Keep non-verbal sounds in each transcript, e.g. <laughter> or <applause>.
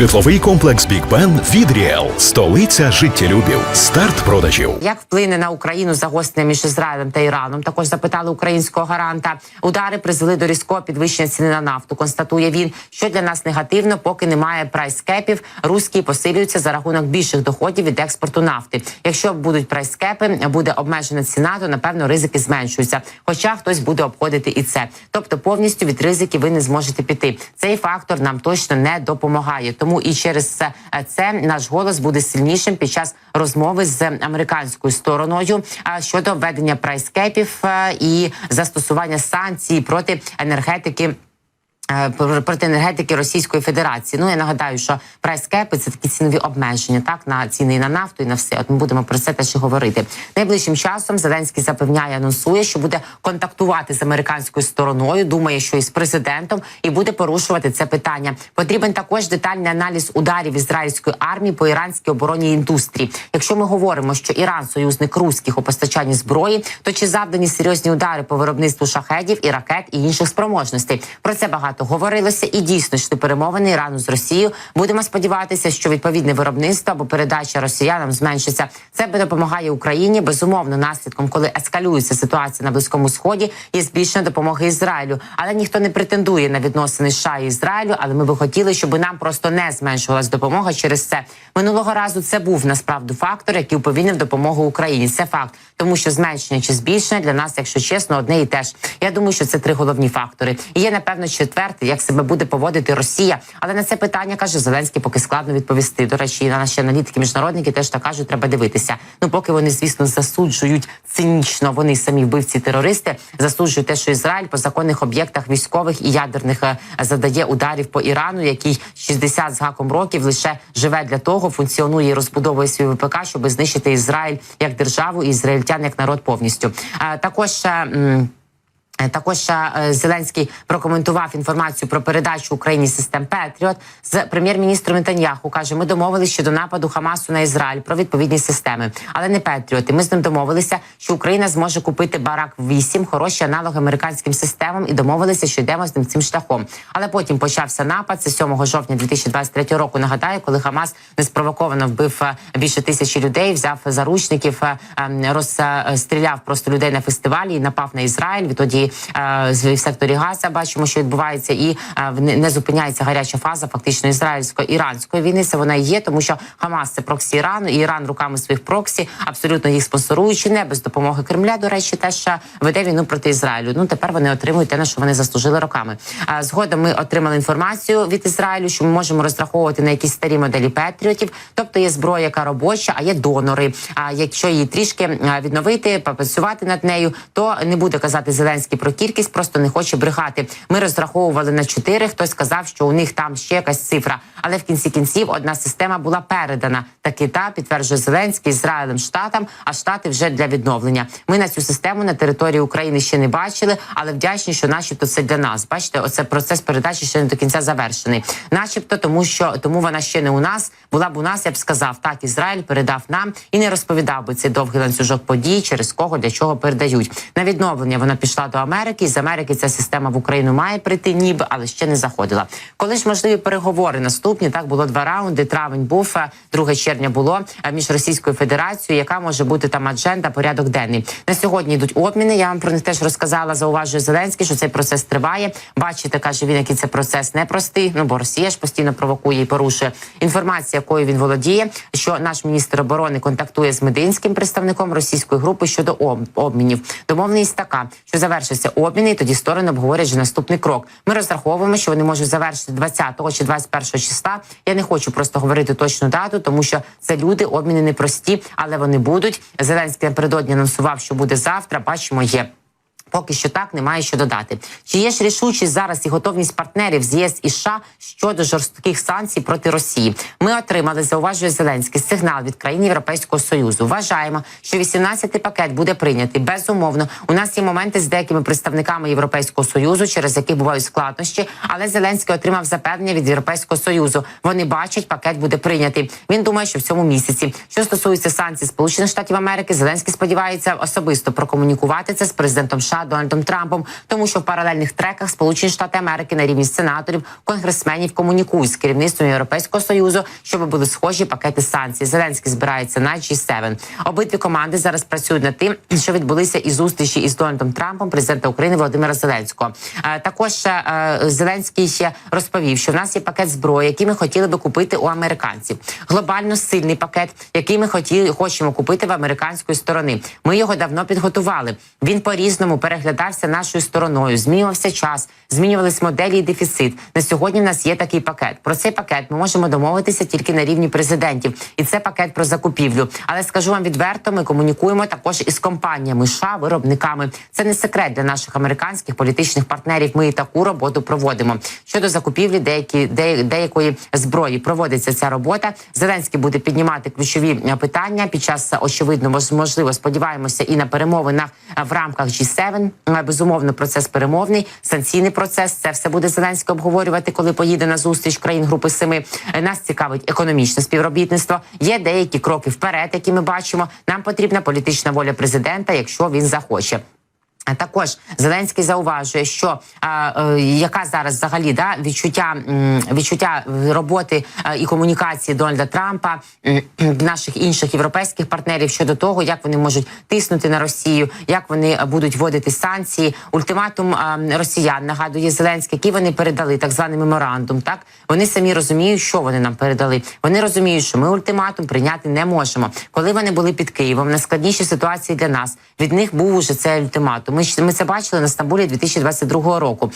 Житловий комплекс Бік Бен від Ріел. Столиця життєлюбів. Старт продажів. Як вплине на Україну загострення між Ізраїлем та Іраном? Також запитали українського гаранта. Удари призвели до різкого підвищення ціни на нафту. Констатує він, що для нас негативно, поки немає прайскепів. Руські посилюються за рахунок більших доходів від експорту нафти. Якщо будуть прайскепи, буде обмежена ціна, то напевно ризики зменшуються. Хоча хтось буде обходити і це. Тобто повністю від ризиків ви не зможете піти. Цей фактор нам точно не допомагає. Тому і через це, це наш голос буде сильнішим під час розмови з американською стороною щодо введення прайскепів е, і застосування санкцій проти енергетики. Е, Проти енергетики Російської Федерації. Ну я нагадаю, що прайскепи це такі цінові обмеження, так на ціни і на нафту, і на все. От ми будемо про це теж і говорити. Найближчим часом Зеленський запевняє, анонсує, що буде контактувати з американською стороною. Думає, що і з президентом, і буде порушувати це питання. Потрібен також детальний аналіз ударів ізраїльської армії по іранській оборонній індустрії. Якщо ми говоримо, що Іран союзник руських у постачанні зброї, то чи завдані серйозні удари по виробництву шахедів і ракет і інших спроможностей? Про це багато говорилося, і дійсно йшли перемовини Ірану з Росією. Будемо сподіватися, що відповідне виробництво або передача росіянам зменшиться. Це би допомагає Україні. Безумовно, наслідком, коли ескалюється ситуація на близькому сході, є збільшення допомоги Ізраїлю. Але ніхто не претендує на відносини США і Ізраїлю. Але ми би хотіли, щоб нам просто не зменшувалась допомога через це. Минулого разу це був насправді фактор, який уповільнив допомогу Україні. Це факт, тому що зменшення чи збільшення для нас, якщо чесно, одне і те ж. Я думаю, що це три головні фактори. І є напевно четвертий, як себе буде поводити Росія. Але на це питання каже Зеленський, поки складно відповісти. До речі, на наші аналітики, міжнародники теж так кажуть, треба дивитися. Ну поки вони, звісно, засуджують цинічно. Вони самі вбивці терористи засуджують те, що Ізраїль по законних об'єктах військових і ядерних е, задає ударів по Ірану, який 60 з гаком років лише живе для того, функціонує і розбудовує свій ВПК, щоб знищити Ізраїль як державу і ізраїльтян як народ повністю. Е, Також. Е, Також е, Зеленський прокоментував інформацію про передачу Україні систем Петріот з прем'єр-міністром Нетаньяху. каже: ми домовилися щодо нападу Хамасу на Ізраїль про відповідні системи, але не Петріоти. Ми з ним домовилися, що Україна зможе купити барак 8 хороші аналоги американським системам, і домовилися, що йдемо з ним цим шляхом. Але потім почався напад. Це 7 жовтня 2023 року. Нагадаю, коли Хамас неспровоковано вбив е, більше тисячі людей, взяв заручників, е, е, розстріляв просто людей на фестивалі і напав на Ізраїль. Відтоді е, з- в секторі Газа бачимо, що відбувається, і е, не зупиняється гаряча фаза фактично ізраїльсько-іранської війни. Це вона є, тому що Хамас це проксі Ірану, і Іран руками своїх проксі, абсолютно їх спонсоруючи, не без допомоги Кремля. До речі, теж е, веде війну проти Ізраїлю. Ну тепер вони отримують те, на що вони заслужили роками. Згодом ми отримали інформацію від Ізраїлю, що ми можемо розраховувати на якісь старі моделі Петріотів, тобто є зброя, яка робоча, а є донори. А якщо її трішки е, відновити, попрацювати над нею, то не буде казати Зеленський про кількість, просто не хоче брехати. Ми розраховували на чотири. Хтось сказав, що у них там ще якась цифра, але в кінці кінців одна система була передана. Таки та підтверджує Зеленський Ізраїлем штатам, а штати вже для відновлення. Ми на цю систему на території України ще не бачили, але вдячні, що, начебто, це для нас. Бачите, оце процес передачі ще не до кінця завершений. Начебто, тому що тому вона ще не у нас. Була б у нас, я б сказав, так Ізраїль передав нам і не розповідав би цей довгий ланцюжок подій, через кого для чого передають. На відновлення вона пішла до Америки. З Америки ця система в Україну має прийти, ніби, але ще не заходила. Коли ж можливі переговори наступні, так було два раунди. Травень був, а 2 червня було а, між Російською Федерацією, яка може бути там адженда, порядок денний. На сьогодні йдуть обміни. Я вам про них теж розказала. Зауважує Зеленський, що цей процес триває. Бачите, каже він, який це процес непростий. Ну бо Росія ж постійно провокує і порушує інформація, якою він володіє. Що наш міністр оборони контактує з мединським представником російської групи щодо об- обмінів. Домовленість така, що завершаться обміни, і тоді сторони обговорять вже наступний крок. Ми розраховуємо, що вони можуть завершити 20 чи 21 числа. Я не хочу просто говорити точну дату, тому що це люди, обміни непрості, але вони будуть. Зеленський напередодні анонсував, що буде завтра. Бачимо, є. Поки що так немає що додати. Чи є ж рішучість зараз і готовність партнерів з ЄС і США щодо жорстких санкцій проти Росії? Ми отримали, зауважує Зеленський, сигнал від країн Європейського союзу. Вважаємо, що 18-й пакет буде прийнятий. Безумовно, у нас є моменти з деякими представниками Європейського союзу, через які бувають складнощі. Але Зеленський отримав запевнення від Європейського союзу. Вони бачать, пакет буде прийнятий. Він думає, що в цьому місяці. Що стосується санкцій Сполучених Штатів Америки, Зеленський сподівається особисто прокомунікувати це з президентом США Дональдом Трампом, тому що в паралельних треках Сполучені Штати Америки на рівні сенаторів, конгресменів комунікують з керівництвом Європейського союзу, щоб були схожі пакети санкцій. Зеленський збирається на G7. Обидві команди зараз працюють над тим, що відбулися і зустрічі із Дональдом Трампом, президента України Володимира Зеленського. Е, Також е, Зеленський ще розповів, що в нас є пакет зброї, який ми хотіли би купити у американців. Глобально сильний пакет, який ми хотіли хочемо купити в американської сторони. Ми його давно підготували. Він по різному переглядався нашою стороною. Змінювався час, змінювались моделі і дефіцит. На сьогодні в нас є такий пакет. Про цей пакет ми можемо домовитися тільки на рівні президентів, і це пакет про закупівлю. Але скажу вам відверто, ми комунікуємо також із компаніями США, виробниками. Це не секрет для наших американських політичних партнерів. Ми і таку роботу проводимо. Щодо закупівлі деякі де, деякої зброї проводиться ця робота. Зеленський буде піднімати ключові е, питання під час е, очевидно мож- можливо. Сподіваємося, і на перемовинах е, в рамках G7. Е, Безумовно, процес перемовний, санкційний процес. Це все буде Зеленський обговорювати, коли поїде на зустріч країн Групи Семи. Е, Нас цікавить економічне співробітництво. Є деякі кроки вперед, які ми бачимо. Нам потрібна політична воля президента, якщо він захоче. Також Зеленський зауважує, що а, е, яка зараз взагалі да відчуття відчуття роботи е, і комунікації Дональда Трампа <clears throat> наших інших європейських партнерів щодо того, як вони можуть тиснути на Росію, як вони будуть вводити санкції. Ультиматум е, росіян нагадує Зеленський, який вони передали так званий меморандум. Так вони самі розуміють, що вони нам передали. Вони розуміють, що ми ультиматум прийняти не можемо. Коли вони були під Києвом, найскладніші ситуації для нас від них був уже цей ультиматум. Ми ж- ми це бачили на Стамбулі 2022 року.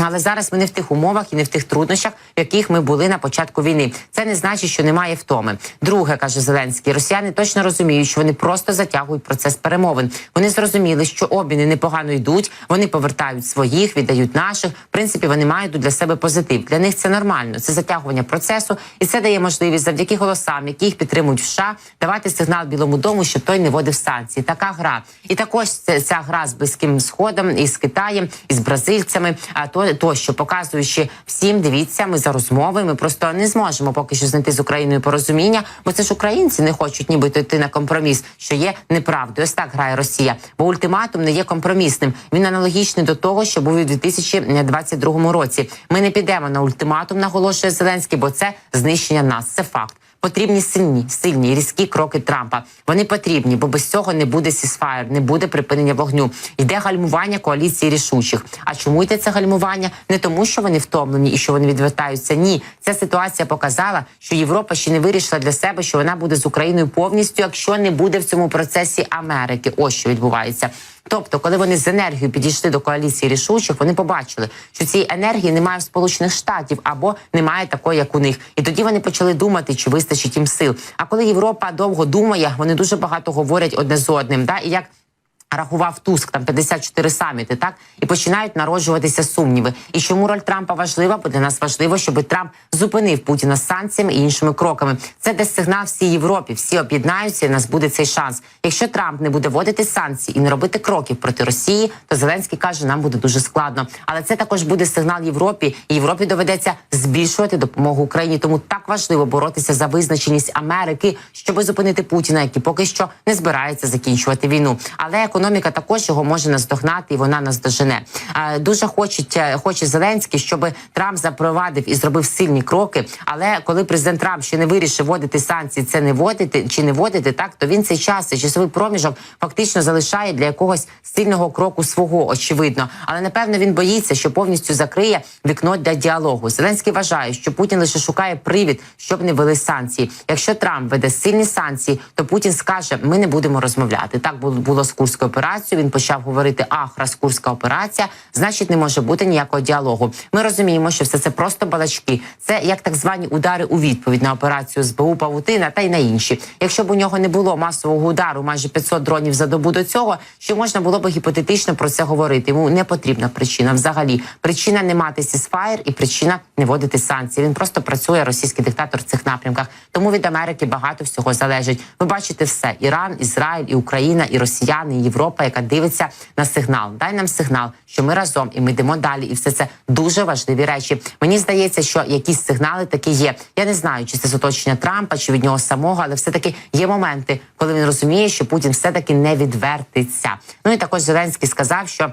Але зараз ми не в тих умовах і не в тих труднощах, в яких ми були на початку війни. Це не значить, що немає втоми. Друге каже Зеленський, росіяни точно розуміють, що вони просто затягують процес перемовин. Вони зрозуміли, що обміни непогано йдуть. Вони повертають своїх, віддають наших. В принципі, вони мають для себе позитив. Для них це нормально. Це затягування процесу, і це дає можливість завдяки голосам, які їх підтримують в США, давати сигнал Білому дому, щоб той не вводив санкції. Така гра, і також це ця гра з близьким сходом і з Китаєм, і з бразильцями. А то тощо показуючи всім, дивіться, ми за розмови. Ми просто не зможемо поки що знайти з Україною порозуміння, бо це ж українці не хочуть нібито йти на компроміс, що є неправдою. Ось так грає Росія. Бо ультиматум не є компромісним. Він аналогічний до того, що був у 2022 році. Ми не підемо на ультиматум, наголошує Зеленський, бо це знищення нас. Це факт. Потрібні сильні, сильні різкі кроки Трампа. Вони потрібні, бо без цього не буде сісфаєр, не буде припинення вогню. Йде гальмування коаліції рішучих. А чому йде це гальмування? Не тому, що вони втомлені і що вони відвертаються. Ні, ця ситуація показала, що Європа ще не вирішила для себе, що вона буде з Україною повністю, якщо не буде в цьому процесі Америки. Ось що відбувається. Тобто, коли вони з енергією підійшли до коаліції рішучих, вони побачили, що цієї енергії немає в Сполучених Штатів або немає такої, як у них. І тоді вони почали думати, чи вистачить їм сил. А коли Європа довго думає, вони дуже багато говорять одне з одним. Да? І як Рахував Туск там 54 саміти, так і починають народжуватися сумніви. І чому роль Трампа важлива? Бо для нас важливо, щоб Трамп зупинив Путіна санкціями і іншими кроками. Це дасть сигнал всій Європі. Всі об'єднаються. і в нас буде цей шанс. Якщо Трамп не буде вводити санкції і не робити кроків проти Росії, то Зеленський каже, нам буде дуже складно. Але це також буде сигнал Європі. І Європі доведеться збільшувати допомогу Україні. Тому так важливо боротися за визначеність Америки, щоб зупинити Путіна, який поки що не збирається закінчувати війну. Але економіка також його може наздогнати, і вона наздожене. Дуже хочуть, е, хоче Зеленський, щоб Трамп запровадив і зробив сильні кроки. Але коли президент Трамп ще не вирішив вводити санкції, це не вводити чи не вводити, так то він цей час, цей часовий проміжок фактично залишає для якогось сильного кроку свого, очевидно. Але напевно він боїться, що повністю закриє вікно для діалогу. Зеленський вважає, що Путін лише шукає привід, щоб не вели санкції. Якщо Трамп веде сильні санкції, то Путін скаже: ми не будемо розмовляти. Так було з курською операцією. Він почав говорити: ах, раз курська операція, значить, не може бути ніякого діалогу. Ми розуміємо, що все це просто балачки. Це як так звані удари у відповідь на операцію СБУ Павутина та й на інші. Якщо б у нього не було масового удару, майже 500 дронів за добу до цього, що можна було б гіпотетично про це говорити. Йому не потрібна причина. Взагалі, причина не мати сісфаєр і причина не вводити санкції. Він просто працює російський диктатор в цих напрямках. Тому від Америки багато всього залежить. Ви бачите все: Іран, Ізраїль, і Україна, і Росіяни, і Європа, яка дивиться на сигнал. Дай нам сигнал, що ми разом і ми йдемо далі. І все це дуже важливі речі. Мені здається, що якісь сигнали такі є. Я не знаю, чи це з оточення Трампа, чи від нього самого, але все таки є моменти, коли він розуміє, що Путін все таки не відвертиться. Ну і також Зеленський сказав, що.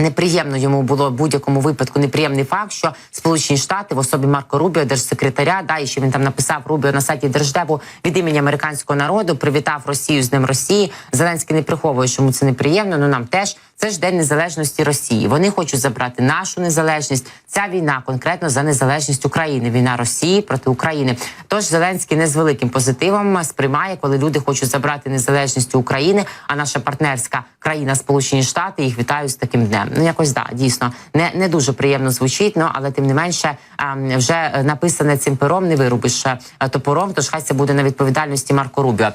Неприємно йому було в будь-якому випадку неприємний факт, що Сполучені Штати в особі Марко Рубіо, держсекретаря, да і що він там написав Рубіо на сайті Держдепу від імені американського народу, привітав Росію з ним Росії. Зеленський не приховує, що йому це неприємно. Ну нам теж це ж день незалежності Росії. Вони хочуть забрати нашу незалежність. Ця війна конкретно за незалежність України. Війна Росії проти України. Тож Зеленський не з великим позитивом сприймає, коли люди хочуть забрати незалежність України. А наша партнерська країна Сполучені Штати їх вітають з таким днем. Ну якось да дійсно не, не дуже приємно звучить. Ну але тим не менше ем, вже написане цим пером не вирубиш е, топором. Тож хай це буде на відповідальності Марко Рубіо.